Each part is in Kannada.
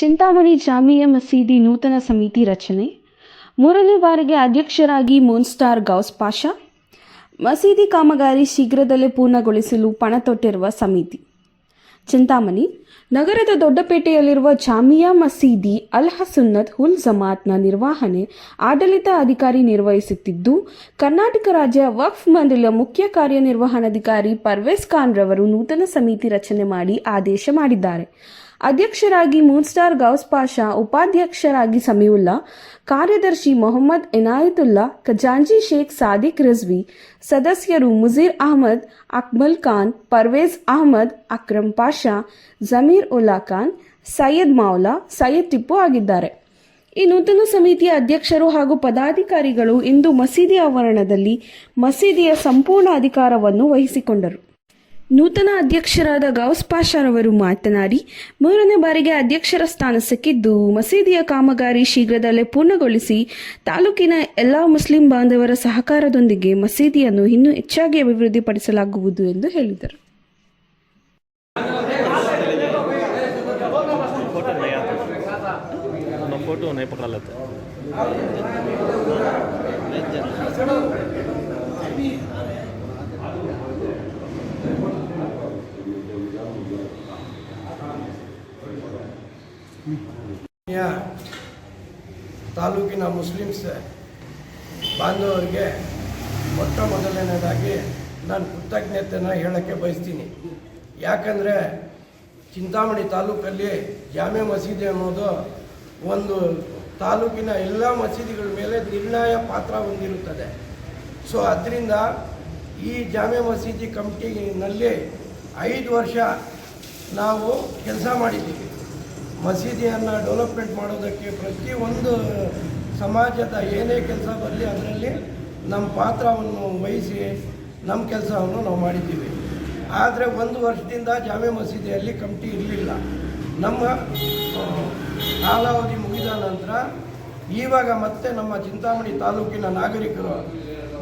ಚಿಂತಾಮಣಿ ಜಾಮಿಯಾ ಮಸೀದಿ ನೂತನ ಸಮಿತಿ ರಚನೆ. ಮೂರನೇ ಬಾರಿಗೆ ಅಧ್ಯಕ್ಷರಾಗಿ ಮೂನ್ಸ್ಟಾರ್ ಗೌಸ್ ಪಾಷಾ. ಮಸೀದಿ ಕಾಮಗಾರಿ ಶೀಘ್ರದಲ್ಲೇ ಪೂರ್ಣಗೊಳಿಸಲು ಪಣ ತೊಟ್ಟಿರುವ ಸಮಿತಿ. ಚಿಂತಾಮಣಿ, ನಗರದ ದೊಡ್ಡಪೇಟೆಯಲ್ಲಿರುವ ಜಾಮಿಯಾ ಮಸೀದಿ ಅಲ್ ಹಸುನ್ನತ್ ಹುಲ್ ಜಮಾತ್ನ ನಿರ್ವಹಣೆ ಆಡಳಿತ ಅಧಿಕಾರಿ ನಿರ್ವಹಿಸುತ್ತಿದ್ದು, ಕರ್ನಾಟಕ ರಾಜ್ಯ ವಕ್ಫ್ ಮಂಡಳಿಯ ಮುಖ್ಯ ಕಾರ್ಯನಿರ್ವಹಣಾಧಿಕಾರಿ ಪರ್ವೇಸ್ ಖಾನ್ ರವರು ನೂತನ ಸಮಿತಿ ರಚನೆ ಮಾಡಿ ಆದೇಶ ಮಾಡಿದ್ದಾರೆ. ಅಧ್ಯಕ್ಷರಾಗಿ ಮೂನ್ಸ್ಟಾರ್ ಗೌಸ್ ಪಾಷಾ, ಉಪಾಧ್ಯಕ್ಷರಾಗಿ ಸಮೀವುಲ್ಲಾ, ಕಾರ್ಯದರ್ಶಿ ಮೊಹಮ್ಮದ್ ಇನಾಯತುಲ್ಲಾ ಖಜಾಂಜಿ ಶೇಖ್ ಸಾದಿಕ್ ರಿಜ್ವಿ, ಸದಸ್ಯರು ಮುಜೀರ್ ಅಹಮದ್, ಅಕ್ಮಲ್ ಖಾನ್, ಪರ್ವೇಜ್ ಅಹಮದ್ ಅಕ್ರಮ್ ಪಾಷಾ, ಜಮೀರ್ ಉಲ್ಲಾ ಖಾನ್, ಸೈಯದ್ ಮೌಲಾ, ಸೈಯದ್ ಟಿಪ್ಪು ಆಗಿದ್ದಾರೆ. ಈ ನೂತನ ಸಮಿತಿಯ ಅಧ್ಯಕ್ಷರು ಹಾಗೂ ಪದಾಧಿಕಾರಿಗಳು ಇಂದು ಮಸೀದಿ ಆವರಣದಲ್ಲಿ ಮಸೀದಿಯ ಸಂಪೂರ್ಣ ಅಧಿಕಾರವನ್ನು ವಹಿಸಿಕೊಂಡರು. ನೂತನ ಅಧ್ಯಕ್ಷರಾದ ಗೌಸ್ ಪಾಷಾರವರು ಮಾತನಾಡಿ ಮೂರನೇ ಬಾರಿಗೆ ಅಧ್ಯಕ್ಷರ ಸ್ಥಾನ ಸಿಕ್ಕಿದ್ದು ಮಸೀದಿಯ ಕಾಮಗಾರಿ ಶೀಘ್ರದಲ್ಲೇ ಪೂರ್ಣಗೊಳಿಸಿ ತಾಲೂಕಿನ ಎಲ್ಲ ಮುಸ್ಲಿಂ ಬಾಂಧವರ ಸಹಕಾರದೊಂದಿಗೆ ಮಸೀದಿಯನ್ನು ಇನ್ನೂ ಹೆಚ್ಚಾಗಿ ಅಭಿವೃದ್ಧಿಪಡಿಸಲಾಗುವುದು ಎಂದು ಹೇಳಿದರು ತಾಲೂಕಿನ ಮುಸ್ಲಿಮ್ಸ್ ಬಾಂಧವರಿಗೆ ಮೊಟ್ಟ ಮೊದಲನೇದಾಗಿ ನಾನು ಕೃತಜ್ಞತೆನ ಹೇಳೋಕ್ಕೆ ಬಯಸ್ತೀನಿ. ಯಾಕಂದರೆ ಚಿಂತಾಮಣಿ ತಾಲೂಕಲ್ಲಿ ಜಾಮೆ ಮಸೀದಿ ಅನ್ನೋದು ಒಂದು ತಾಲೂಕಿನ ಎಲ್ಲ ಮಸೀದಿಗಳ ಮೇಲೆ ನಿರ್ಣಾಯ ಪಾತ್ರ ಹೊಂದಿರುತ್ತದೆ. ಸೊ, ಅದರಿಂದ ಈ ಜಾಮೆ ಮಸೀದಿ ಕಮಿಟಿನಲ್ಲಿ ಐದು ವರ್ಷ ನಾವು ಕೆಲಸ ಮಾಡಿದ್ದೀವಿ. ಮಸೀದಿಯನ್ನು ಡೆವಲಪ್ಮೆಂಟ್ ಮಾಡೋದಕ್ಕೆ ಪ್ರತಿಯೊಂದು ಸಮಾಜದ ಏನೇ ಕೆಲಸ ಬರಲಿ ಅದರಲ್ಲಿ ನಮ್ಮ ಪಾತ್ರವನ್ನು ವಹಿಸಿ ನಮ್ಮ ಕೆಲಸವನ್ನು ನಾವು ಮಾಡಿದ್ದೀವಿ. ಆದರೆ ಒಂದು ವರ್ಷದಿಂದ ಜಾಮೆ ಮಸೀದಿಯಲ್ಲಿ ಕಮಿಟಿ ಇರಲಿಲ್ಲ. ನಮ್ಮ ಕಾಲಾವಧಿ ಮುಗಿದ ನಂತರ ಈವಾಗ ಮತ್ತೆ ನಮ್ಮ ಚಿಂತಾಮಣಿ ತಾಲೂಕಿನ ನಾಗರಿಕರು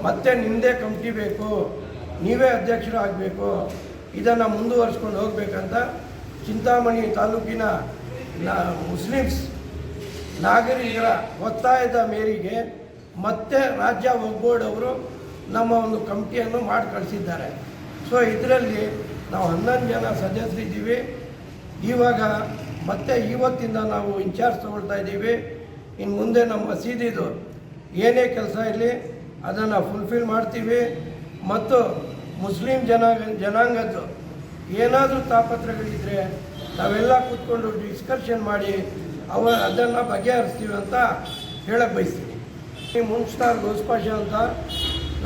ಮತ್ತೆ ನಿಮ್ಮದೇ ಕಮಿಟಿ ಬೇಕು, ನೀವೇ ಅಧ್ಯಕ್ಷರು ಆಗಬೇಕು, ಇದನ್ನು ಮುಂದುವರಿಸ್ಕೊಂಡು ಹೋಗಬೇಕಂತ ಚಿಂತಾಮಣಿ ತಾಲೂಕಿನ ನಾ ಮುಸ್ಲಿಮ್ಸ್, ನಾಗರಿಕರ ಒತ್ತಾಯದ ಮೇರೆಗೆ ಮತ್ತೆ ರಾಜ್ಯ ಒಗ್ಗೂಡ್ ಅವರು ನಮ್ಮ ಒಂದು ಕಮಿಟಿಯನ್ನು ಮಾಡಿ ಕಳಿಸಿದ್ದಾರೆ. ಸೊ ಇದರಲ್ಲಿ ನಾವು ಹನ್ನೊಂದು ಜನ ಸದಸ್ಯರಿದ್ದೀವಿ ಇವಾಗ ಮತ್ತೆ ಇವತ್ತಿಂದ ನಾವು ಇನ್ಚಾರ್ಜ್ ತೊಗೊಳ್ತಾ ಇದ್ದೀವಿ. ಇನ್ನು ಮುಂದೆ ನಮ್ಮ ಮಸೀದಿದು ಏನೇ ಕೆಲಸ ಇರಲಿ, ಅದನ್ನು ಫುಲ್ಫಿಲ್ ಮಾಡ್ತೀವಿ. ಮತ್ತು ಮುಸ್ಲಿಂ ಜನಾಂಗ ಜನಾಂಗದ್ದು ಏನಾದರೂ ತಾಪತ್ರಗಳಿದ್ದರೆ ನಾವೆಲ್ಲ ಕೂತ್ಕೊಂಡು ಡಿಸ್ಕಷನ್ ಮಾಡಿ ಅವ ಅದನ್ನು ಬಗೆಹರಿಸ್ತೀವಿ ಅಂತ ಹೇಳಕ್ಕೆ ಬಯಸ್ತೀವಿ. ಈ ಮುನ್ಸ್ಟಾರ್ ಗೋಸ್ಪಾಷ ಅಂತ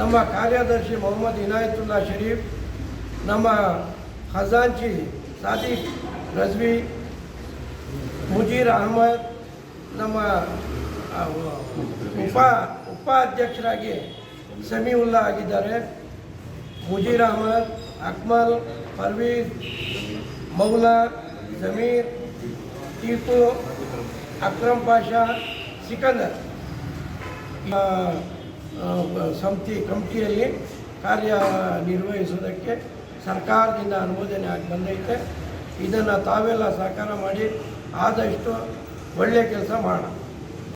ನಮ್ಮ ಕಾರ್ಯದರ್ಶಿ ಮೊಹಮ್ಮದ್ ಇನಾಯತುಲ್ಲಾ ಶರೀಫ್, ನಮ್ಮ ಖಜಾಂಚಿ ಸಾದಿಕ್ ರಜ್ವಿ, ಮುಜೀರ್ ಅಹಮದ್, ನಮ್ಮ ಉಪ, ಉಪಾಧ್ಯಕ್ಷರಾಗಿ ಸಮೀವುಲ್ಲಾ ಆಗಿದ್ದಾರೆ. ಮುಜೀರ್ ಅಹಮದ್, ಅಕ್ಮಲ್, ಪರ್ವೀಜ್, ಮೌಲಾ ಜಮೀರ್ ಟಿಪ್ಪು ಅಕ್ರಮ್ ಪಾಷಾ ಸಿಕಂದರ್. ಆ, ಆ, ಕಾರ್ಯ ಕಮಿಟಿಯಲ್ಲಿ ಕಾರ್ಯನಿರ್ವಹಿಸೋದಕ್ಕೆ ಸರ್ಕಾರದಿಂದ ಅನುಮೋದನೆ ಆಗಿ ಬಂದೈತೆ. ಇದನ್ನು ತಾವೆಲ್ಲ ಸಹಕಾರ ಮಾಡಿ ಆದಷ್ಟು ಒಳ್ಳೆಯ ಕೆಲಸ ಮಾಡೋಣ.